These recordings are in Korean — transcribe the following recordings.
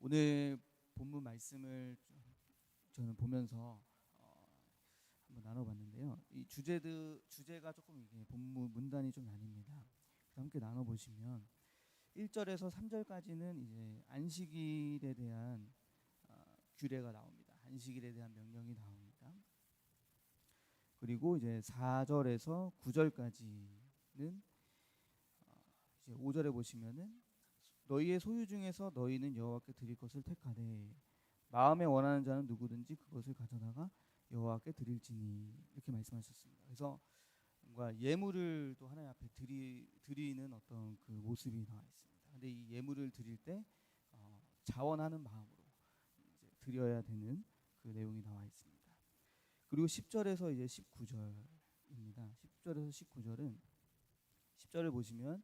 오늘 본문 말씀을 좀 저는 보면서 어, 한번 나눠봤는데요. 이 주제들 주제가 조금 이게 본문 문단이 좀 나뉩니다. 함께 나눠보시면 1절에서 3절까지는 이제 안식일에 대한 어, 규례가 나옵니다. 안식일에 대한 명령이 나옵니다. 그리고 이제 4절에서 9절까지는 어, 이제 5절에 보시면은 너희의 소유 중에서 너희는 여호와께 드릴 것을 택하되 마음에 원하는 자는 누구든지 그것을 가져다가 여호와께 드릴지니 이렇게 말씀하셨습니다. 그래서 뭔가 예물을 또 하나님 앞에 드리, 드리는 어떤 그 모습이 나와 있습니다. 근데 이 예물을 드릴 때 어, 자원하는 마음으로 이제 드려야 되는 그 내용이 나와 있습니다. 그리고 10절에서 이제 19절입니다. 10절에서 19절은 10절을 보시면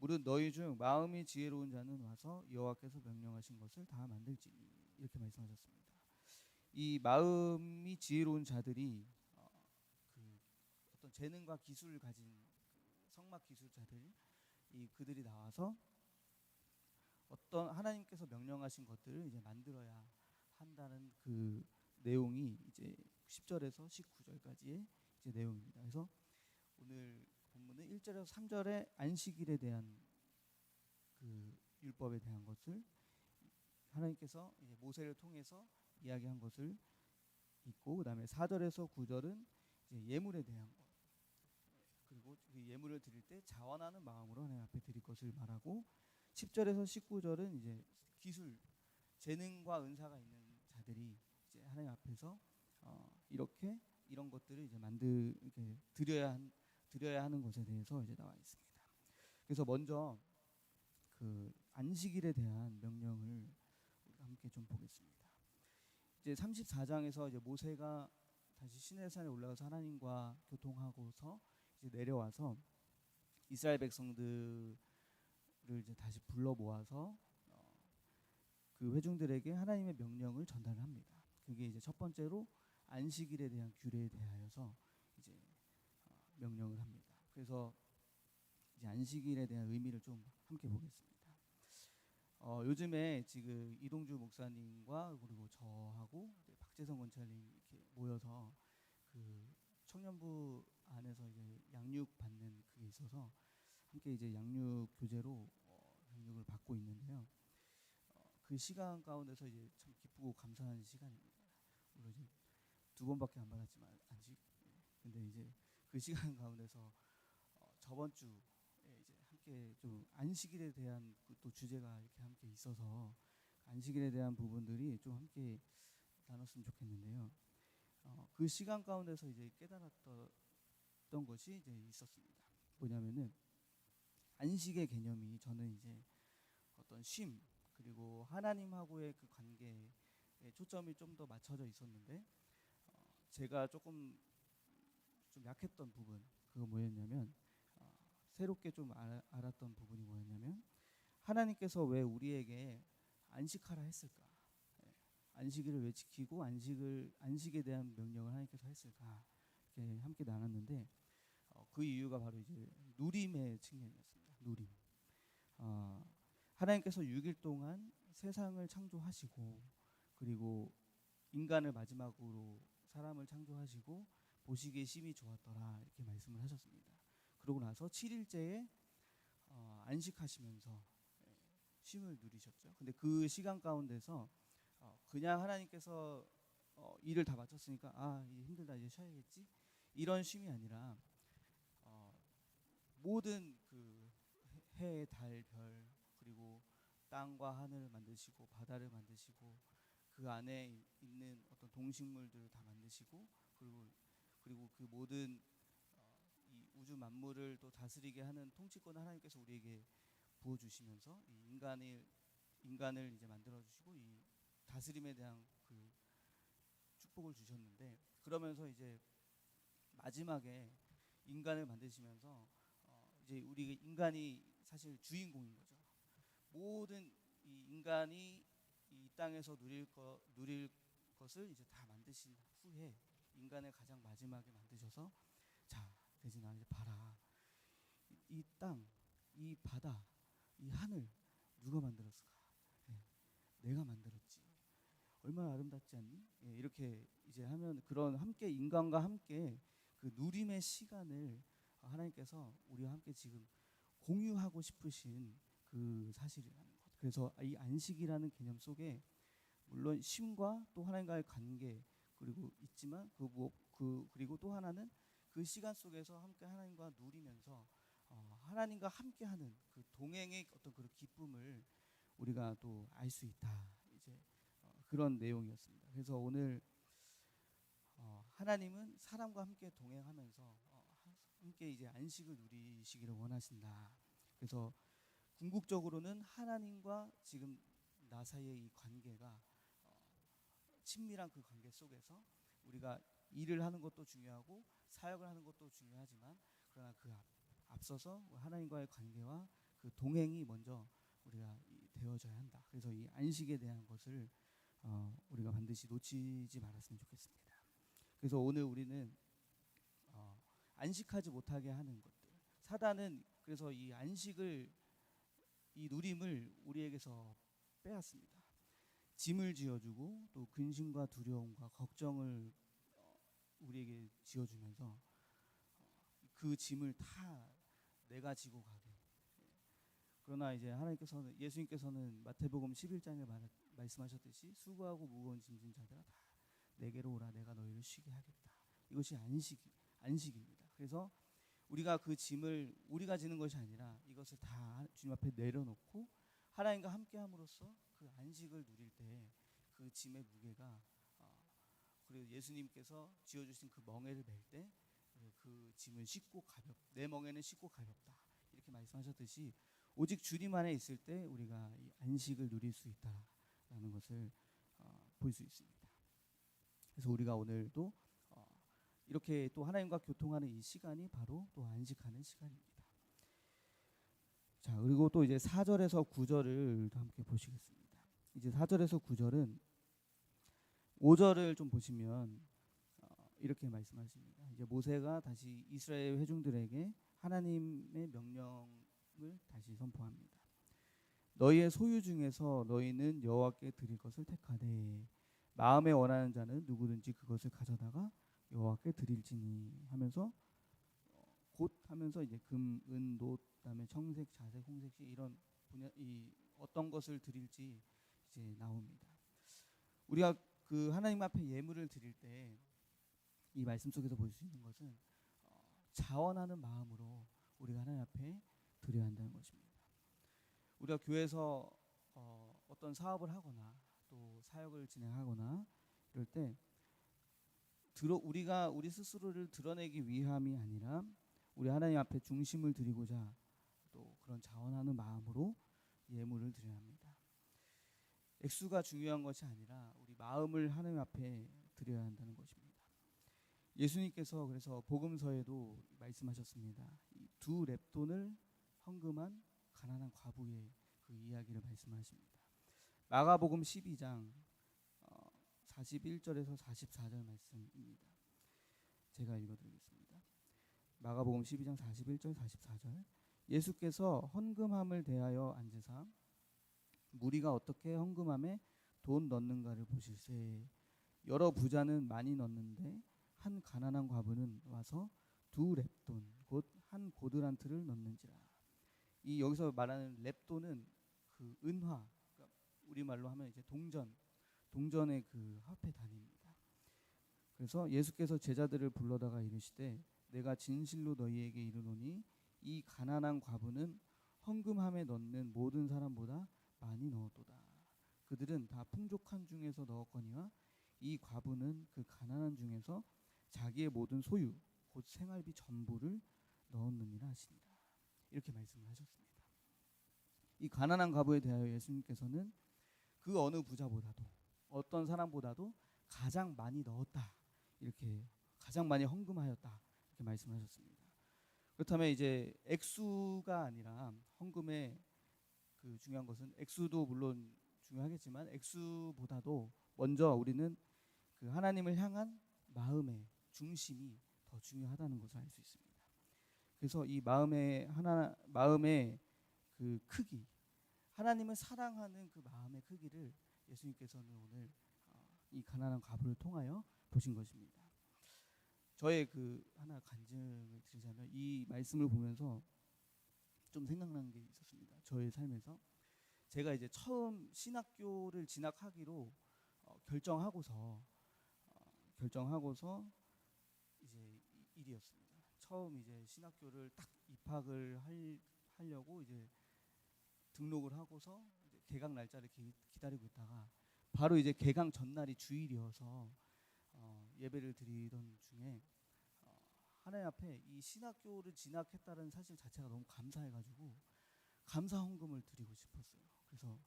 무릇 너희 중 마음이 지혜로운 자는 와서 여호와께서 명령하신 것을 다 만들지니 이렇게 말씀하셨습니다. 이 마음이 지혜로운 자들이 어, 그 어떤 재능과 기술을 가진 성막 기술자들 이 그들이 나와서 어떤 하나님께서 명령하신 것들을 이제 만들어야 한다는 그 내용이 이제 10절에서 19절까지의 이제 내용입니다. 그래서 오늘 본문은 1절에서 3절의 안식일에 대한 그 율법에 대한 것을 하나님께서 모세를 통해서 이야기한 것을 있고 그다음에 4절에서 9절은 이제 예물에 대한 것. 그리고 그 예물을 드릴 때 자원하는 마음으로 하나님 앞에 드릴 것을 말하고 10절에서 19절은 이제 기술 재능과 은사가 있는 자들이 이제 하나님 앞에서 어, 이렇게 이런 것들을 이제 만들 이렇게 드려야 한 드려야 하는 것에 대해서 이제 나와 있습니다. 그래서 먼저 그 안식일에 대한 명령을 함께 좀 보겠습니다. 이제 34장에서 이제 모세가 다시 시내산에 올라가서 하나님과 교통하고서 이제 내려와서 이스라엘 백성들을 이제 다시 불러 모아서 어, 그 회중들에게 하나님의 명령을 전달합니다. 그게 이제 첫 번째로 안식일에 대한 규례에 대하여서 명령을 합니다. 그래서 이제 안식일에 대한 의미를 좀 함께 보겠습니다. 어, 요즘에 지금 이동주 목사님과 그리고 저하고 네, 박재성 원찰님 이렇게 모여서 그 청년부 안에서 이제 양육 받는 그게 있어서 함께 이제 양육 교재로 어, 양육을 받고 있는데요. 어, 그 시간 가운데서 이제 참 기쁘고 감사한 시간입니다. 물론 이제 두 번밖에 안 받았지만 안식. 예. 근데 이제 그 시간 가운데서 어, 저번 주에 이제 함께 좀 안식일에 대한 그또 주제가 이렇게 함께 있어서 안식일에 대한 부분들이 좀 함께 나눴으면 좋겠는데요. 어, 그 시간 가운데서 이제 깨달았던 것이 이제 있었습니다. 뭐냐면은 안식의 개념이 저는 이제 어떤 쉼 그리고 하나님하고의 그 관계에 초점이 좀 더 맞춰져 있었는데 어, 제가 조금 좀 약했던 부분 그거 뭐였냐면 어, 새롭게 좀 알, 알았던 부분이 뭐였냐면 하나님께서 왜 우리에게 안식하라 했을까? 예, 안식일을 왜 지키고 안식을 안식에 대한 명령을 하나님께서 했을까? 이렇게 함께 나눴는데 어, 그 이유가 바로 이제 누림의 측면이었습니다. 누림. 어, 하나님께서 6일 동안 세상을 창조하시고 그리고 인간을 마지막으로 사람을 창조하시고 보시기에 심히 좋았더라 이렇게 말씀을 하셨습니다. 그러고 나서 7일째에 어, 안식하시면서 예, 쉼을 누리셨죠. 근데 그 시간 가운데서 어, 그냥 하나님께서 어, 일을 다 마쳤으니까 아 힘들다 이제 쉬어야겠지 이런 쉼이 아니라 어, 모든 그 해, 달, 별 그리고 땅과 하늘을 만드시고 바다를 만드시고 그 안에 있는 어떤 동식물들을 다 만드시고 그리고 그리고 그 모든 어, 이 우주 만물을 또 다스리게 하는 통치권을 하나님께서 우리에게 부어 주시면서 이 인간을 인간을 이제 만들어 주시고 이 다스림에 대한 그 축복을 주셨는데 그러면서 이제 마지막에 인간을 만드시면서 어 이제 우리 인간이 사실 주인공인 거죠. 모든 이 인간이 이 땅에서 누릴 거 누릴 것을 이제 다 만드신 후에 인간을 가장 마지막에 만드셔서 자 대진아 이제 봐라 이 땅, 이 바다, 이 하늘 누가 만들었을까? 네, 내가 만 그렇게 이제 하면 그런 함께 인간과 함께 그 누림의 시간을 하나님께서 우리와 함께 지금 공유하고 싶으신 그 사실이라는 것. 그래서 이 안식이라는 개념 속에 물론 쉼과 또 하나님과의 관계 그리고 있지만 그, 뭐, 그 그리고 또 하나는 그 시간 속에서 함께 하나님과 누리면서 어, 하나님과 함께하는 그 동행의 어떤 그런 기쁨을 우리가 또 알 수 있다. 이제 어, 그런 내용이었습니다. 그래서 오늘 어, 하나님은 사람과 함께 동행하면서 어, 함께 이제 안식을 누리시기를 원하신다. 그래서 궁극적으로는 하나님과 지금 나 사이의 이 관계가 어, 친밀한 그 관계 속에서 우리가 일을 하는 것도 중요하고 사역을 하는 것도 중요하지만 그러나 그 앞, 앞서서 하나님과의 관계와 그 동행이 먼저 우리가 되어져야 한다. 그래서 이 안식에 대한 것을 어, 우리가 반드시 놓치지 말았으면 좋겠습니다. 그래서 오늘 우리는 어, 안식하지 못하게 하는 것들. 사단은 그래서 이 안식을 이 누림을 우리에게서 빼앗습니다. 짐을 지어주고 또 근심과 두려움과 걱정을 어, 우리에게 지어주면서 어, 그 짐을 다 내가 지고 가게. 그러나 이제 하나님께서는 예수님께서는 마태복음 11장에 말, 말씀하셨듯이 수고하고 무거운 짐진 자들아 다 내게로 오라 내가 너희를 쉬게 하겠다. 이것이 안식 안식입니다. 그래서 우리가 그 짐을 우리가 지는 것이 아니라 이것을 다 주님 앞에 내려놓고 하나님과 함께 함으로써 그 안식을 누릴 때 그 짐의 무게가 어, 그리고 예수님께서 지어주신 그 멍에를 맬때 그 짐을 싣고 가볍 내 멍에는 싣고 가볍다 이렇게 말씀하셨듯이 오직 주님 안에 있을 때 우리가 이 안식을 누릴 수 있다라는 것을 어, 볼수 있습니다. 그래서 우리가 오늘도 어, 이렇게 또 하나님과 교통하는 이 시간이 바로 또 안식하는 시간입니다. 자, 그리고 또 이제 4절에서 9절을 함께 보시겠습니다. 이제 4절에서 9절은 5절을 좀 보시면 어, 이렇게 말씀하십니다. 이제 모세가 다시 이스라엘 회중들에게 하나님의 명령을 다시 선포합니다. 너희의 소유 중에서 너희는 여호와께 드릴 것을 택하되 마음에 원하는 자는 누구든지 그것을 가져다가 여호와께 드릴지니 하면서 어, 곧 하면서 이제 금, 은, 노, 그다음에 청색, 자색, 홍색 시 이런 분야 이 어떤 것을 드릴지 이제 나옵니다. 우리가 그 하나님 앞에 예물을 드릴 때 이 말씀 속에서 볼 수 있는 것은 어, 자원하는 마음으로 우리가 하나님 앞에 드려야 한다는 것입니다. 우리가 교회에서 어, 어떤 사업을 하거나 또 사역을 진행하거나 이럴 때 들어 우리가 우리 스스로를 드러내기 위함이 아니라 우리 하나님 앞에 중심을 드리고자 또 그런 자원하는 마음으로 예물을 드려야 합니다. 액수가 중요한 것이 아니라 우리 마음을 하나님 앞에 드려야 한다는 것입니다. 예수님께서 그래서 복음서에도 말씀하셨습니다. 두 랩돈을 헌금한 가난한 과부의 그 이야기를 말씀하십니다. 마가복음 12장 41절에서 어, 44절 말씀입니다. 제가 읽어드리겠습니다. 마가복음 12장 41절 44절 예수께서 헌금함을 대하여 앉으사 무리가 어떻게 헌금함에 돈 넣는가를 보실세 여러 부자는 많이 넣는데 한 가난한 과부는 와서 두 랩돈 곧 한 고드란트를 넣는지라 이 여기서 말하는 랩돈은 그 은화 그러니까 우리 말로 하면 이제 동전 동전의 그 화폐 단위입니다. 그래서 예수께서 제자들을 불러다가 이르시되 내가 진실로 너희에게 이르노니 이 가난한 과부는 헌금함에 넣는 모든 사람보다 많이 넣었도다. 그들은 다 풍족한 중에서 넣었거니와 이 과부는 그 가난한 중에서 자기의 모든 소유 곧 생활비 전부를 넣었느니라 하시니라. 이렇게 말씀을 하셨습니다. 이 가난한 과부에 대하여 예수님께서는 그 어느 부자보다도 어떤 사람보다도 가장 많이 넣었다. 이렇게 가장 많이 헌금하였다. 이렇게 말씀하셨습니다. 그렇다면 이제 액수가 아니라 헌금의 그 중요한 것은 액수도 물론 중요하겠지만 액수보다도 먼저 우리는 그 하나님을 향한 마음의 중심이 더 중요하다는 것을 알 수 있습니다. 그래서 이 마음의 하나 마음의 그 크기, 하나님을 사랑하는 그 마음의 크기를 예수님께서는 오늘 어, 이 가난한 과부를 통하여 보신 것입니다. 저의 그 하나 간증을 드리자면 이 말씀을 보면서 좀 생각나는 게 있었습니다. 저의 삶에서 제가 이제 처음 신학교를 진학하기로 어, 결정하고서 어, 결정하고서 이제 이- 일이었습니다. 처음 이제 신학교를 딱 입학을 할, 하려고 이제 등록을 하고서 이제 개강 날짜를 기, 기다리고 있다가 바로 이제 개강 전날이 주일이어서 어, 예배를 드리던 중에 어, 하나님 앞에 이 신학교를 진학했다는 사실 자체가 너무 감사해가지고 감사 헌금을 드리고 싶었어요. 그래서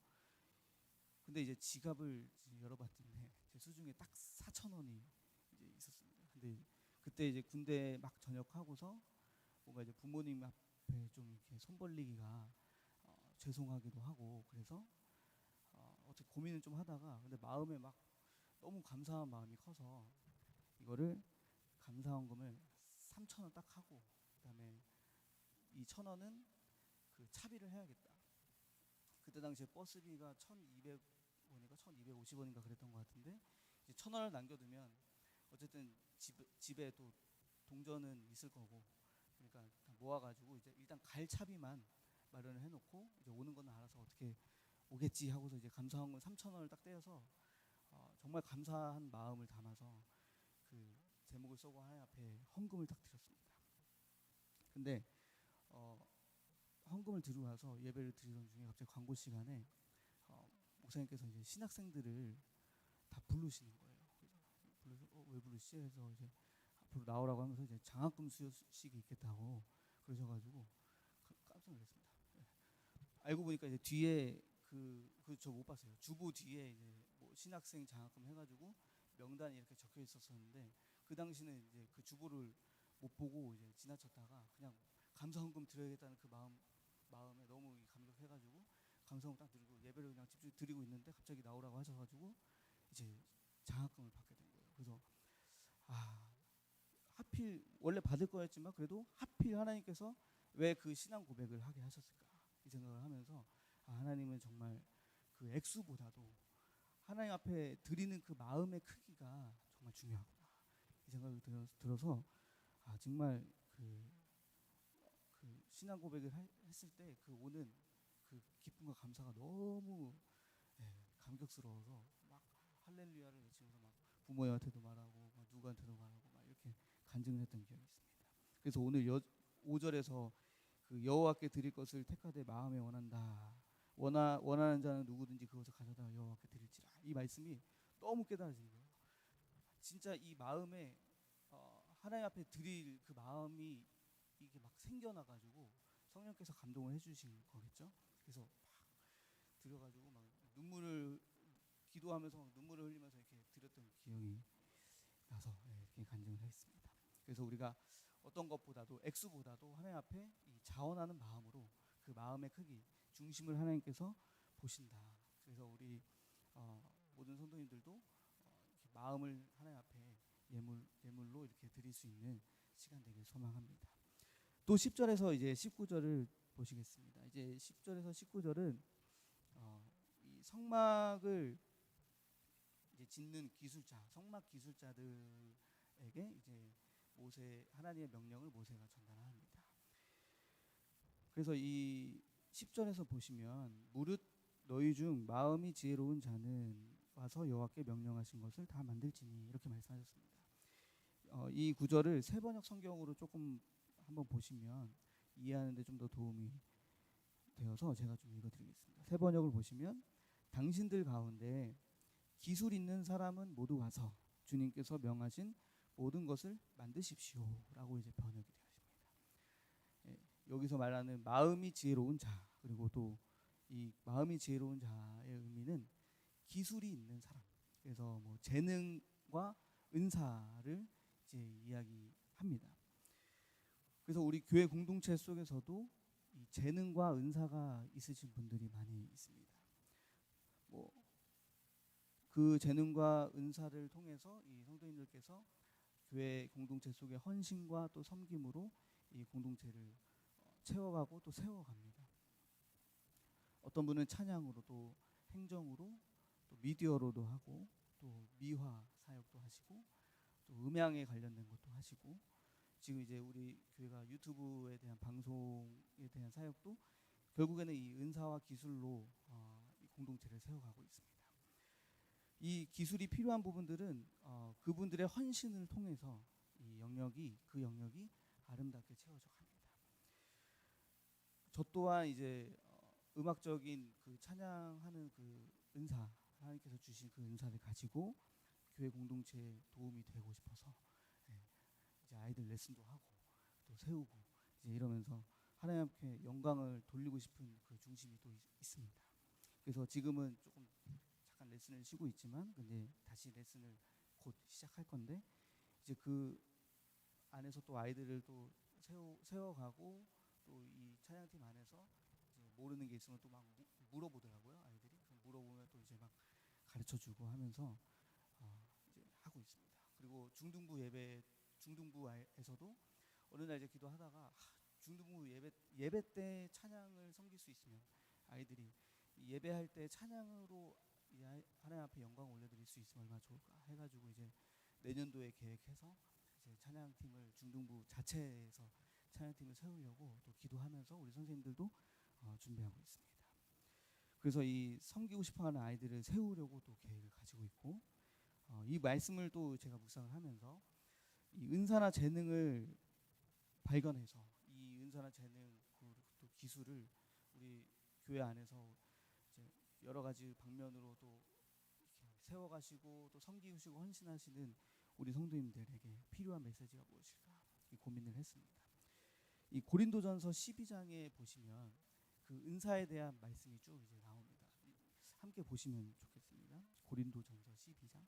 근데 이제 지갑을 열어봤는데 제 수중에 딱 4천 원이 이제 있었습니다. 근데 그때 이제 군대 막 전역하고서 뭔가 이제 부모님 앞에 좀 이렇게 손 벌리기가 어, 죄송하기도 하고 그래서 어, 어떻게 고민을 좀 하다가 근데 마음에 막 너무 감사한 마음이 커서 이거를 감사원금을 3천 원 딱 하고 그다음에 이 천 원은 그 차비를 해야겠다. 그때 당시에 버스비가 1,200원인가 1,250원인가 그랬던 것 같은데 이제 천 원을 남겨두면 어쨌든 집, 집에 또 동전은 있을 거고 그러니까 다 모아가지고 이제 일단 갈 차비만 마련을 해놓고 이제 오는 거는 알아서 어떻게 오겠지 하고서 이제 감사원금 3천 원을 딱 떼어서 어, 정말 감사한 마음을 담아서 그 제목을 써고 하나님 앞에 헌금을 딱 드렸습니다. 근데 어, 헌금을 들고 와서 예배를 드리던 중에 갑자기 광고 시간에 어, 목사님께서 이제 신학생들을 다 부르시는 거예요. 그래서 어, 왜 부르시지? 해서 이제 앞으로 나오라고 하면서 이제 장학금 수여식이 있겠다고 그러셔가지고 가- 깜짝 놀랐습니다. 예. 알고 보니까 이제 뒤에 그그저 못 봤어요. 주보 뒤에 이제 뭐 신학생 장학금 해가지고 명단이 이렇게 적혀 있었었는데 그 당시는 이제 그 주보를 못 보고 이제 지나쳤다가 그냥 감사헌금 드려야겠다는 그 마음 마음에 너무 이 감격해가지고 감사헌금 딱 드리고 예배를 그냥 집중 드리고 있는데 갑자기 나오라고 하셔가지고 이제 장학금을 받게 된 거예요. 그래서 아 하필 원래 받을 거였지만 그래도 하필 하나님께서 왜 그 신앙 고백을 하게 하셨을까 이 생각을 하면서 아, 하나님은 정말 그 액수보다도 하나님 앞에 드리는 그 마음의 크기가 정말 중요하구나 이 생각이 들어, 들어서 아 정말 그, 그 신앙 고백을 하- 했을 때 그 오는 그 기쁨과 감사가 너무 예, 감격스러워서 막 할렐루야를 외치면서 막 부모님한테도 말하고 막 누구한테도 말하고 막 이렇게 간증을 했던 기억이 있습니다. 그래서 오늘 여, 5절에서 그 여호와께 드릴 것을 택하되 마음에 원한다. 원하 원하는 자는 누구든지 그것을 가져다 여호와께 드릴지라. 이 말씀이 너무 깨달아지는 거예요. 진짜 이 마음에 어, 하나님 앞에 드릴 그 마음이 이게 막 생겨나 가지고 성령께서 감동을 해주신 거겠죠. 그래서 막 들어가지고 막 눈물을 기도하면서 막 눈물을 흘리면서 이렇게 드렸던 기억이 나서 예, 이렇게 간증을 했습니다. 그래서 우리가 어떤 것보다도 액수보다도 하나님 앞에 이 자원하는 마음으로 그 마음의 크기 중심을 하나님께서 보신다. 그래서 우리 어, 모든 성도님들도 어, 마음을 하나님 앞에 예물 예물로 이렇게 드릴 수 있는 시간 되길 소망합니다. 또 10절에서 이제 19절을 보시겠습니다. 이제 10절에서 19절은 어, 이 성막을 이제 짓는 기술자, 성막 기술자들에게 이제 모세 하나님의 명령을 모세가 전달합니다. 그래서 이 10절에서 보시면 무릇 너희 중 마음이 지혜로운 자는 와서 여호와께 명령하신 것을 다 만들지니 이렇게 말씀하셨습니다. 어, 이 구절을 세 번역 성경으로 조금 한번 보시면 이해하는데 좀 더 도움이 되어서 제가 좀 읽어드리겠습니다. 세 번역을 보시면 당신들 가운데 기술 있는 사람은 모두 와서 주님께서 명하신 모든 것을 만드십시오라고 이제 번역이 되었습니다. 예, 여기서 말하는 마음이 지혜로운 자 그리고 또 이 마음이 지혜로운 자의 의미는 기술이 있는 사람. 그래서 뭐 재능과 은사를 이제 이야기합니다. 그래서 우리 교회 공동체 속에서도 이 재능과 은사가 있으신 분들이 많이 있습니다. 뭐 그 재능과 은사를 통해서 이 성도님들께서 교회 공동체 속의 헌신과 또 섬김으로 이 공동체를 어, 채워가고 또 세워갑니다. 어떤 분은 찬양으로 또 행정으로 또 미디어로도 하고 또 미화 사역도 하시고 또 음향에 관련된 것도 하시고 지금 이제 우리 교회가 유튜브에 대한 방송에 대한 사역도 결국에는 이 은사와 기술로 어, 이 공동체를 세워가고 있습니다. 이 기술이 필요한 부분들은 어, 그분들의 헌신을 통해서 이 영역이 그 영역이 아름답게 채워져 갑니다. 저 또한 이제 어, 음악적인 그 찬양하는 그 은사 하나님께서 주신 그 은사를 가지고 교회 공동체에 도움이 되고 싶어서 예, 이제 아이들 레슨도 하고 또 세우고 이제 이러면서 하나님께 영광을 돌리고 싶은 그 중심이 또 있, 있습니다. 그래서 지금은 조금 잠깐 레슨을 쉬고 있지만 근데 다시 레슨을 곧 시작할 건데 이제 그 안에서 또 아이들을 또 세워 세워가고 또 이 찬양팀 안에서 모르는 게 있으면 또 막 물어보더라고요 아이들이 물어보면 또 이제 막 가르쳐주고 하면서 어, 이제 하고 있습니다. 그리고 중등부 예배 중등부에서도 어느 날 이제 기도하다가 아, 중등부 예배 예배 때 찬양을 섬길 수 있으면 아이들이 이 예배할 때 찬양으로 하나님 앞에 영광 올려드릴 수 있으면 얼마나 좋을까 해가지고 이제 내년도에 계획해서 이제 찬양팀을 중등부 자체에서 찬양팀을 세우려고 또 기도하면서 우리 선생님들도 어, 준비하고 있습니다. 그래서 이 섬기고 싶어하는 아이들을 세우려고 또 계획을 가지고 있고 어, 이 말씀을 또 제가 묵상을 하면서 이 은사나 재능을 발견해서 이 은사나 재능 또 기술을 우리 교회 안에서 여러 가지 방면으로 또 이렇게 세워가시고 또 섬기시고 헌신하시는 우리 성도님들에게 필요한 메시지가 무엇일까 이 고민을 했습니다. 이 고린도전서 12장에 보시면 그 은사에 대한 말씀이 쭉 이제 나옵니다. 이- 함께 보시면 좋겠습니다. 고린도전서 12장.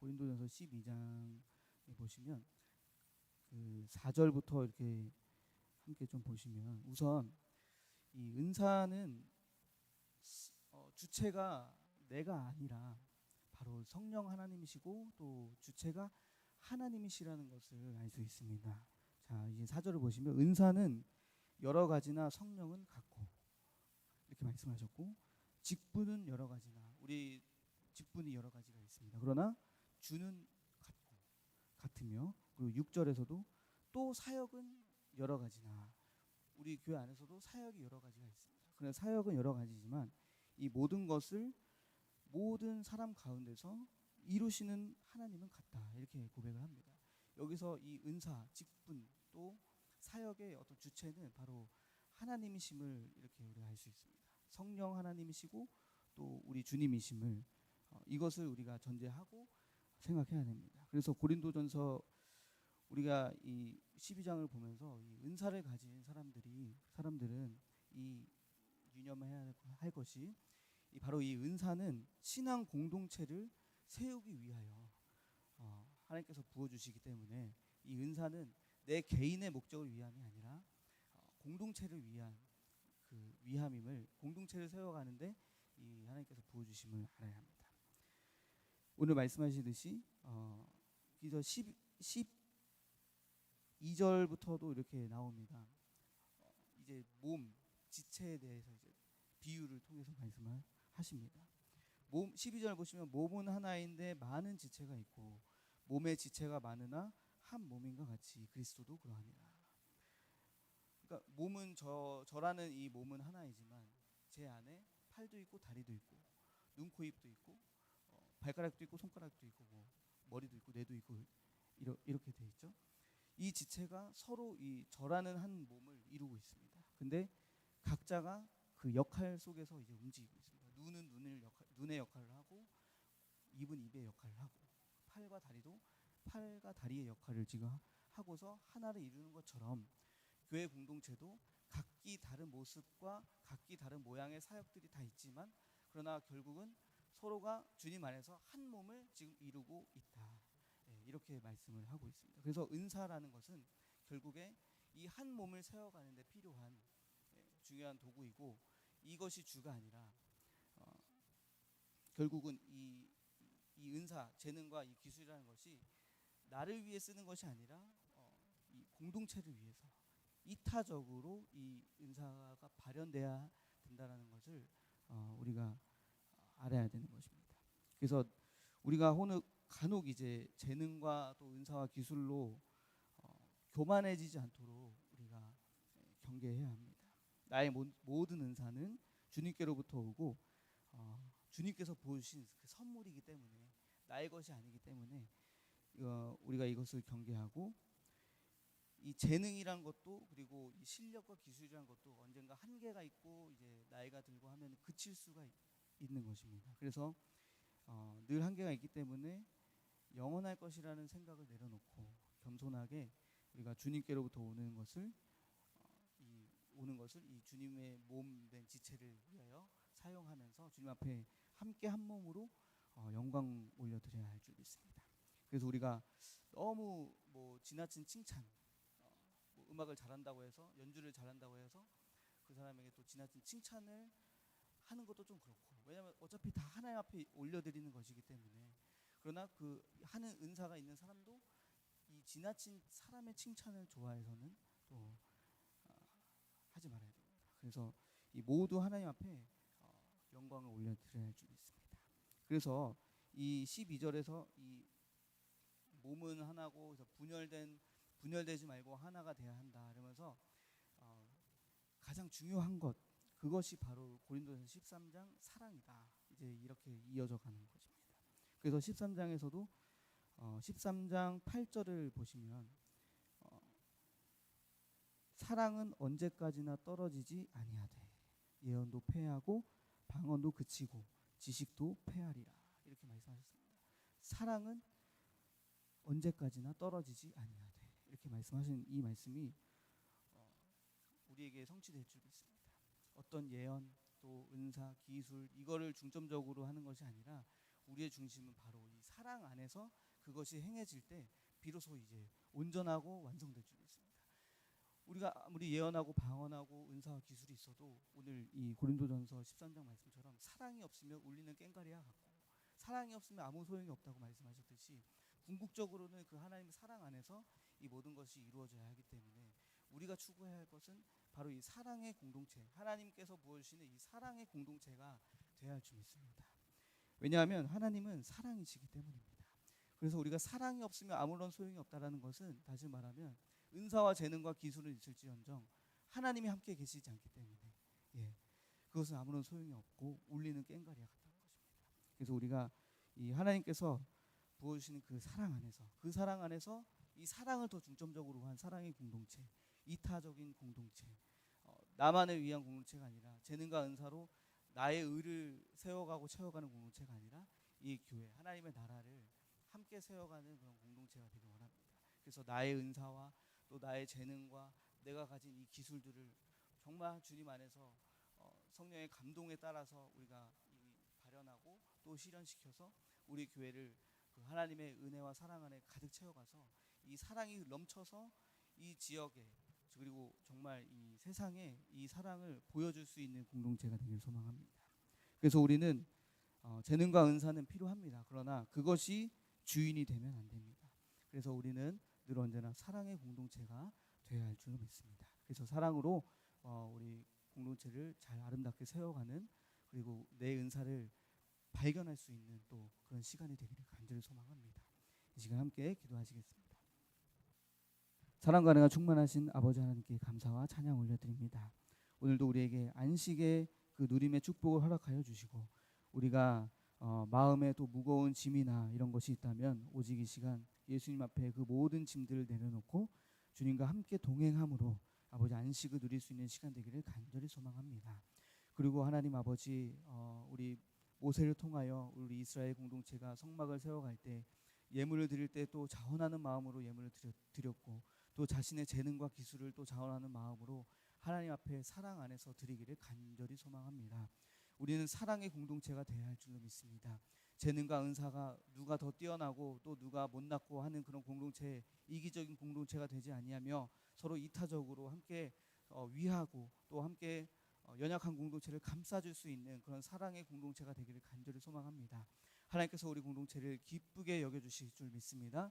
고린도전서 12장에 보시면 그 4절부터 이렇게 함께 좀 보시면 우선 이 은사는 시- 어, 주체가 내가 아니라 바로 성령 하나님이시고 또 주체가 하나님이시라는 것을 알 수 있습니다. 자, 이제 4절을 보시면 은사는 여러 가지나 성령은 같고 이렇게 말씀하셨고 직분은 여러 가지나 우리 직분이 여러 가지가 있습니다. 그러나 주는 같고 같으며 그리고 6절에서도 또 사역은 여러 가지나 우리 교회 안에서도 사역이 여러 가지가 있습니다. 그래서 사역은 여러 가지지만 이 모든 것을 모든 사람 가운데서 이루시는 하나님은 같다 이렇게 고백을 합니다. 여기서 이 은사, 직분 또 사역의 어떤 주체는 바로 하나님이심을 이렇게 우리가 알 수 있습니다. 성령 하나님이시고 또 우리 주님이심을 어, 이것을 우리가 전제하고 생각해야 됩니다. 그래서 고린도전서 우리가 이 12장을 보면서 이 은사를 가진 사람들이 사람들은 이 유념해야 할 것이 이 바로 이 은사는 신앙 공동체를 세우기 위하여 어, 하나님께서 부어 주시기 때문에 이 은사는 내 개인의 목적을 위함이 아니라 어, 공동체를 위한 그 위함임을 공동체를 세워가는데 이 하나님께서 부어 주심을 알아야 합니다. 오늘 말씀하시듯이 어, 기저 10, 12절부터도 이렇게 나옵니다. 어, 이제 몸 지체에 대해서 이제 비유를 통해서 말씀을 하십니다. 몸 12절 보시면 몸은 하나인데 많은 지체가 있고 몸의 지체가 많으나 한 몸인가 같이 그리스도도 그러하니라. 그러니까 몸은 저 저라는 이 몸은 하나이지만 제 안에 팔도 있고 다리도 있고 눈, 코, 입도 있고 어, 발가락도 있고 손가락도 있고 뭐 머리도 있고 뇌도 있고 이러, 이렇게 돼 있죠. 이 지체가 서로 이 저라는 한 몸을 이루고 있습니다. 근데 각자가 그 역할 속에서 이제 움직이고 있습니다. 눈은 눈을 역할, 눈의 역할을 하고 입은 입의 역할을 하고 팔과 다리도 팔과 다리의 역할을 지금 하- 하고서 하나를 이루는 것처럼 교회 공동체도 각기 다른 모습과 각기 다른 모양의 사역들이 다 있지만 그러나 결국은 서로가 주님 안에서 한 몸을 지금 이루고 있다. 예, 이렇게 말씀을 하고 있습니다. 그래서 은사라는 것은 결국에 이 한 몸을 세워가는 데 필요한 예, 중요한 도구이고 이것이 주가 아니라 어, 결국은 이, 이 은사, 재능과 이 기술이라는 것이 나를 위해 쓰는 것이 아니라 어, 이 공동체를 위해서 이타적으로 이 은사가 발현돼야 된다라는 것을 어, 우리가 알아야 되는 것입니다. 그래서 우리가 호느 간혹 이제 재능과 또 은사와 기술로 어, 교만해지지 않도록 우리가 경계해야 합니다. 나의 모, 모든 은사는 주님께로부터 오고 어, 주님께서 보신 그 선물이기 때문에 나의 것이 아니기 때문에 어, 우리가 이것을 경계하고 이 재능이란 것도 그리고 이 실력과 기술이란 것도 언젠가 한계가 있고 이제 나이가 들고 하면 그칠 수가 있, 있는 것입니다. 그래서 어, 늘 한계가 있기 때문에 영원할 것이라는 생각을 내려놓고 겸손하게 우리가 주님께로부터 오는 것을 어, 이 오는 것을 이 주님의 몸 된 지체를 위하여 사용하면서 주님 앞에 함께 한 몸으로 어, 영광 올려드려야 할 줄 믿습니다. 그래서 우리가 너무 뭐 지나친 칭찬, 어, 뭐 음악을 잘한다고 해서 연주를 잘한다고 해서 그 사람에게 또 지나친 칭찬을 하는 것도 좀 그렇고 왜냐하면 어차피 다 하나님 앞에 올려드리는 것이기 때문에 그러나 그 하는 은사가 있는 사람도 이 지나친 사람의 칭찬을 좋아해서는 또 어, 하지 말아야 됩니다. 그래서 이 모두 하나님 앞에 어, 영광을 올려드려야 할 줄 믿습니다. 그래서 이 12절에서 이 몸은 하나고 그래서 분열된 분열되지 말고 하나가 돼야 한다. 이러면서 어, 가장 중요한 것 그것이 바로 고린도전서 13장 사랑이다. 이제 이렇게 이어져 가는 것입니다. 그래서 13장에서도 어, 13장 8절을 보시면 어, 사랑은 언제까지나 떨어지지 아니하되 예언도 패하고 방언도 그치고 지식도 패하리라 이렇게 말씀하셨습니다. 사랑은 언제까지나 떨어지지 아니하되 이렇게 말씀하신 이 말씀이 어, 우리에게 성취될 줄 믿습니다. 어떤 예언 또 은사 기술 이거를 중점적으로 하는 것이 아니라 우리의 중심은 바로 이 사랑 안에서 그것이 행해질 때 비로소 이제 온전하고 완성될 줄 믿습니다. 우리가 아무리 예언하고 방언하고 은사와 기술이 있어도 오늘 이 고린도전서 13장 말씀처럼 사랑이 없으면 울리는 꽹과리와 같고 사랑이 없으면 아무 소용이 없다고 말씀하셨듯이 궁극적으로는 그 하나님의 사랑 안에서 이 모든 것이 이루어져야 하기 때문에 우리가 추구해야 할 것은 바로 이 사랑의 공동체, 하나님께서 부어주시는 이 사랑의 공동체가 되어야 할 줄 믿습니다. 왜냐하면 하나님은 사랑이시기 때문입니다. 그래서 우리가 사랑이 없으면 아무런 소용이 없다라는 것은 다시 말하면 은사와 재능과 기술은 있을지언정 하나님이 함께 계시지 않기 때문에 예, 그것은 아무런 소용이 없고 울리는 꽹과리와 같다는 것입니다. 그래서 우리가 이 하나님께서 부어주시는 그 사랑 안에서 그 사랑 안에서 이 사랑을 더 중점적으로 한 사랑의 공동체, 이타적인 공동체, 어, 나만을 위한 공동체가 아니라 재능과 은사로 나의 의를 세워가고 채워가는 공동체가 아니라 이 교회 하나님의 나라를 함께 세워가는 그런 공동체가 되길 원합니다. 그래서 나의 은사와 또 나의 재능과 내가 가진 이 기술들을 정말 주님 안에서 어, 성령의 감동에 따라서 우리가 이 발현하고 또 실현시켜서 우리 교회를 그 하나님의 은혜와 사랑 안에 가득 채워가서 이 사랑이 넘쳐서 이 지역에 그리고 정말 이 세상에 이 사랑을 보여줄 수 있는 공동체가 되길 소망합니다. 그래서 우리는 어, 재능과 은사는 필요합니다. 그러나 그것이 주인이 되면 안 됩니다. 그래서 우리는 늘 언제나 사랑의 공동체가 되어야 할줄 믿습니다. 그래서 사랑으로 어, 우리 공동체를 잘 아름답게 세워가는 그리고 내 은사를 발견할 수 있는 또 그런 시간이 되기를 간절히 소망합니다. 이 시간 함께 기도하시겠습니다. 사랑과 은혜가 충만하신 아버지 하나님께 감사와 찬양 올려드립니다. 오늘도 우리에게 안식의 그 누림의 축복을 허락하여 주시고 우리가 어, 마음에 또 무거운 짐이나 이런 것이 있다면 오직 이 시간 예수님 앞에 그 모든 짐들을 내려놓고 주님과 함께 동행함으로 아버지 안식을 누릴 수 있는 시간 되기를 간절히 소망합니다. 그리고 하나님 아버지 어, 우리 모세를 통하여 우리 이스라엘 공동체가 성막을 세워갈 때 예물을 드릴 때 또 자원하는 마음으로 예물을 드렸고 또 자신의 재능과 기술을 또 자원하는 마음으로 하나님 앞에 사랑 안에서 드리기를 간절히 소망합니다. 우리는 사랑의 공동체가 되어야 할 줄로 믿습니다. 재능과 은사가 누가 더 뛰어나고 또 누가 못났고 하는 그런 공동체 이기적인 공동체가 되지 아니하며 서로 이타적으로 함께 어, 위하고 또 함께 어, 연약한 공동체를 감싸줄 수 있는 그런 사랑의 공동체가 되기를 간절히 소망합니다. 하나님께서 우리 공동체를 기쁘게 여겨주실 줄 믿습니다.